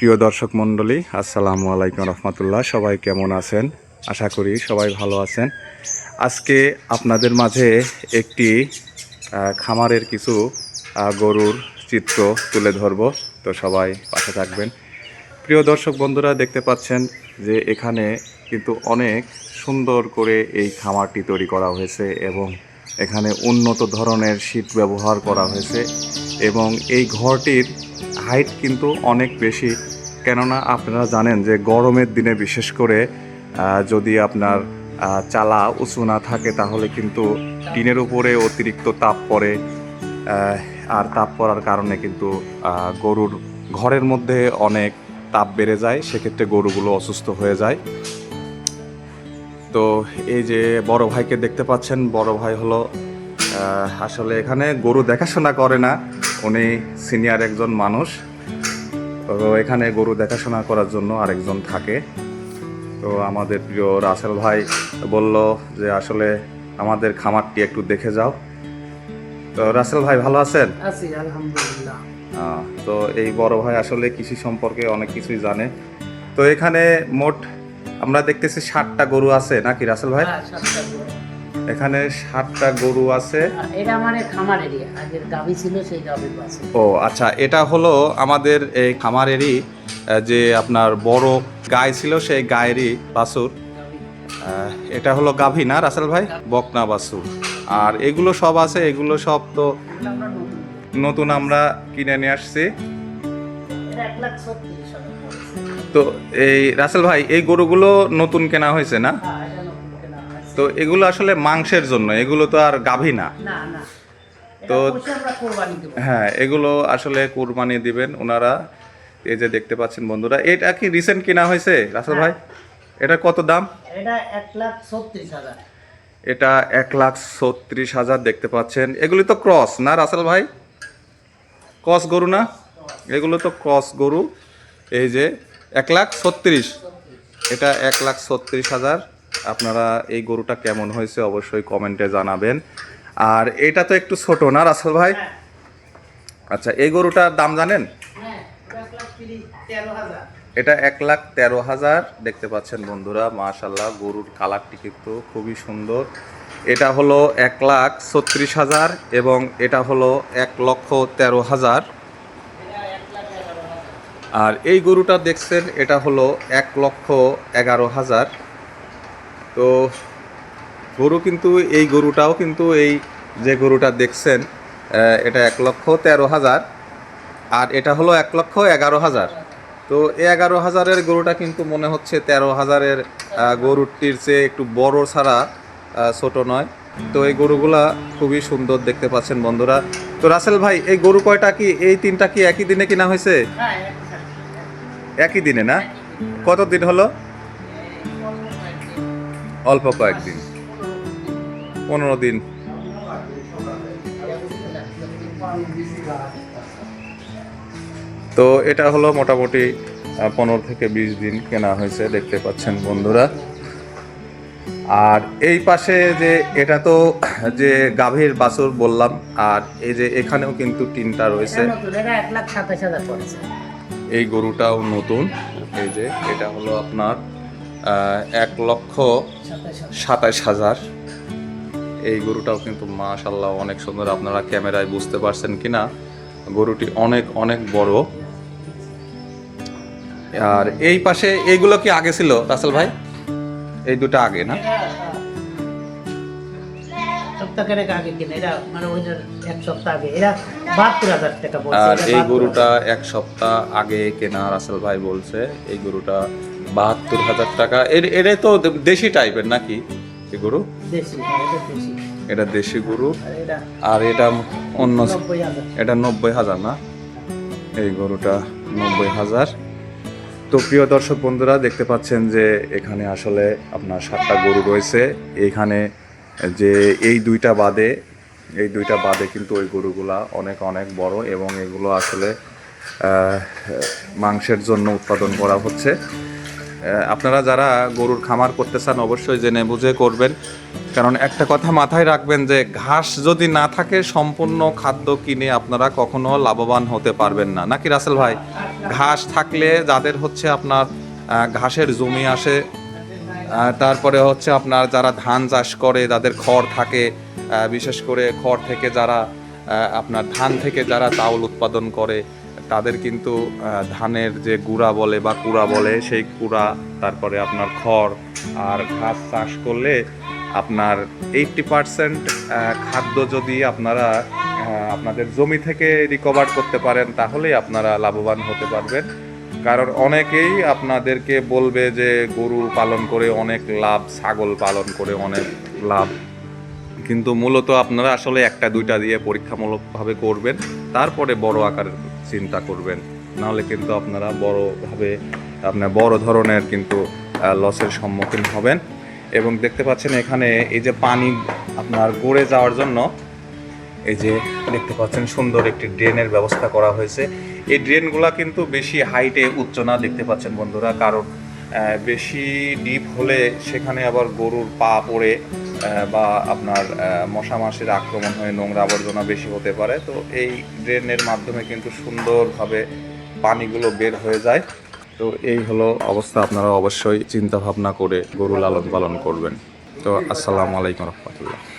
প্রিয় দর্শক মণ্ডলী, আসসালামু আলাইকুম রহমতুল্লাহ। সবাই কেমন আছেন? আশা করি সবাই ভালো আছেন। আজকে আপনাদের মাঝে একটি খামারের কিছু গরুর চিত্র তুলে ধরব। তো সবাই পাশে থাকবেন। প্রিয় দর্শক বন্ধুরা, দেখতে পাচ্ছেন যে এখানে কিন্তু অনেক সুন্দর করে এই খামারটি তৈরি করা হয়েছে এবং এখানে উন্নত ধরনের শীত ব্যবহার করা হয়েছে এবং এই ঘরটির হাইট কিন্তু অনেক বেশি। কেননা আপনারা জানেন যে গরমের দিনে বিশেষ করে যদি আপনার চালা উঁচু না থাকে তাহলে কিন্তু টিনের উপরে অতিরিক্ত তাপ পড়ে আর তাপ পড়ার কারণে কিন্তু গরুর ঘরের মধ্যে অনেক তাপ বেড়ে যায়, সেক্ষেত্রে গরুগুলো অসুস্থ হয়ে যায়। তো এই যে বড় ভাইকে দেখতে পাচ্ছেন, বড় ভাই হলো আসলে এখানে গরু দেখাশোনা করে না উনি সিনিয়র একজন মানুষ। তো এখানে গরু দেখাশোনা করার জন্য আরেকজন থাকে। তো আমাদের প্রিয় রাসেল ভাই বলল যে আসলে আমাদের খামারটি একটু দেখে যাও। তো রাসেল ভাই ভালো আছেন? আছি আলহামদুলিল্লাহ। তো এই বড় ভাই আসলে কৃষি সম্পর্কে অনেক কিছুই জানে। তো এখানে মোট আমরা দেখতেছি ষাটটা গরু আছে নাকি রাসেল ভাই? হ্যাঁ, সাতটা গরু। এখানে আছে এটা আমার খামার এরিয়া আগের গাভি ছিল সেই ও আচ্ছা এটা হলো আমাদের এই খামারেরই যে আপনার বড় গাই ছিল সেই গায়েরই বাছুর। এটা হলো গাভী না রাসেল ভাই? বকনা বাছুর। আর এগুলো সব আছে এগুলো সব তো নতুন। আমরা কিনে নিয়ে আসছি। তো এই রাসেল ভাই এই গরুগুলো নতুন কেনা হয়েছে না? তো এগুলো আসলে মাংসের জন্য এগুলো তো আর গাভী না। তো- হ্যাঁ এগুলো আসলে কুরবানি দিবেন ওনারা। এই যে দেখতে পাচ্ছেন বন্ধুরা এটা কি রিসেন্ট কেনা হয়েছে রাসেল ভাই? এটা কত দাম? এটা এক লাখ ছত্রিশ হাজার। এটা এক লাখ ছত্রিশ হাজার দেখতে পাচ্ছেন। এগুলি তো ক্রস না রাসেল ভাই? ক্রস গরু না? এগুলো তো ক্রস গরু। এই যে এক লাখ ছত্রিশ। এটা এক লাখ ছত্রিশ হাজার। আপনারা এই গরুটা কেমন হয়েছে অবশ্যই কমেন্টে জানাবেন। আর এটা তো একটু ছোট না রাসেল ভাই? হ্যাঁ। আচ্ছা এই গরুটার দাম জানেন? হ্যাঁ এটা এক লাখ তেরো হাজার দেখতে পাচ্ছেন বন্ধুরা মাশাল্লাহ গরুর কালারটি কিন্তু খুবই সুন্দর। এটা হলো এক লাখ ছত্রিশ হাজার এবং এটা হলো এক লক্ষ তেরো হাজার। আর এই গরুটা দেখছেন এটা হলো এক লক্ষ এগারো হাজার। তো গরু কিন্তু এই গরুটাও কিন্তু এই যে গরুটা দেখছেন এটা এক লক্ষ তেরো হাজার আর এটা হলো এক লক্ষ এগারো হাজার। তো এই এগারো হাজারের গরুটা কিন্তু মনে হচ্ছে তেরো হাজারের গরুটির চেয়ে একটু বড় ছাড়া ছোট নয়। তো এই গরুগুলা খুবই সুন্দর দেখতে পাচ্ছেন বন্ধুরা। তো রাসেল ভাই এই গরু কয়টা কি এই তিনটা কি একই দিনে কিনা হয়েছে? হ্যাঁ একই দিনে না? কত দিন হলো। অল্প কয়েকদিন। পনেরো দিন। তো এটা হলো মোটামুটি পনেরো থেকে বিশ দিন কেনা হয়েছে দেখতে পাচ্ছেন বন্ধুরা। আর এই পাশে যে এটা তো যে গাভীর বাছুর বললাম আর এই যে এখানেও কিন্তু তিনটা রয়েছে। এই গরুটাও নতুন। এই যে এটা হলো আপনার এক লক্ষ সাতাশ হাজার। এই গরুটাও কিন্তু মাশাল্লাহ অনেক সুন্দর। আপনারা ক্যামেরায় বুঝতে পারছেন কিনা? গরুটি অনেক অনেক বড়। আর এই পাশে এইগুলো কি আগে ছিল রাসেল ভাই? এই দুটো আগে না? মানে আর এই গরুটা এক সপ্তাহ আগে কেনা রাসেল ভাই বলছে। এই গরুটা বাহাত্তর হাজার টাকা। এর এটা তো দেশি টাইপের নাকি? এই গরু? হ্যাঁ, এটা দেশি। গরু। আর এটা অন্য এটা নব্বই হাজার না? এই গরুটা নব্বই হাজার। তো প্রিয় দর্শক বন্ধুরা দেখতে পাচ্ছেন যে এখানে আসলে আপনার সাতটা গরু রয়েছে। এখানে যে এই দুইটা বাদে এই দুইটা বাদে কিন্তু ওই গরুগুলা অনেক অনেক বড় এবং এগুলো আসলে মাংসের জন্য উৎপাদন করা হচ্ছে। আপনারা যারা গরুর খামার করতে চান অবশ্যই জেনে বুঝে করবেন। কারণ একটা কথা মাথায় রাখবেন যে, ঘাস যদি না থাকে, সম্পূর্ণ খাদ্য কিনে আপনারা কখনো লাভবান হতে পারবেন না। নাকি রাসেল ভাই? ঘাস থাকলে যাদের হচ্ছে আপনার ঘাসের জমি আসে তারপরে হচ্ছে আপনার যারা ধান চাষ করে, যাদের খড় থাকে বিশেষ করে খড় থেকে যারা আপনার ধান থেকে যারা চাউল উৎপাদন করে তাদের কিন্তু ধানের যে গুড়া বলে বা কুড়া বলে, সেই কুড়া, তারপরে আপনার খড় আর ঘাস চাষ করলে আপনার এইটটি পারসেন্ট খাদ্য যদি আপনারা আপনাদের জমি থেকে রিকভার করতে পারেন, তাহলেই আপনারা লাভবান হতে পারবেন। কারণ অনেকেই আপনাদেরকে বলবে যে গরু পালন করে অনেক লাভ, ছাগল পালন করে অনেক লাভ। কিন্তু মূলত আপনারা আসলে একটা, দুইটা দিয়ে পরীক্ষামূলকভাবে করবেন। তারপরে বড় আকারের চিন্তা করবেন। নাহলে কিন্তু আপনারা বড়ভাবে, আপনার বড় ধরনের কিন্তু লসের সম্মুখীন হবেন। এবং দেখতে পাচ্ছেন এখানে এই যে পানি আপনার গড়ে যাওয়ার জন্য, এই যে দেখতে পাচ্ছেন সুন্দর একটি ড্রেনের ব্যবস্থা করা হয়েছে। এই ড্রেনগুলা কিন্তু বেশি হাইটে উচ্চ না, দেখতে পাচ্ছেন বন্ধুরা। কারণ বেশি ডিপ হলে সেখানে আবার গরুর পা পড়ে বা আপনার মশা মাসির আক্রমণ হয়ে নোংরা আবর্জনা বেশি হতে পারে, তো এই ড্রেনের মাধ্যমে কিন্তু সুন্দরভাবে পানিগুলো বের হয়ে যায়। তো এই হলো অবস্থা, আপনারা অবশ্যই চিন্তা ভাবনা করে গরু লালন পালন করবেন। তো আসসালামু আলাইকুম রহমতুল্লাহ।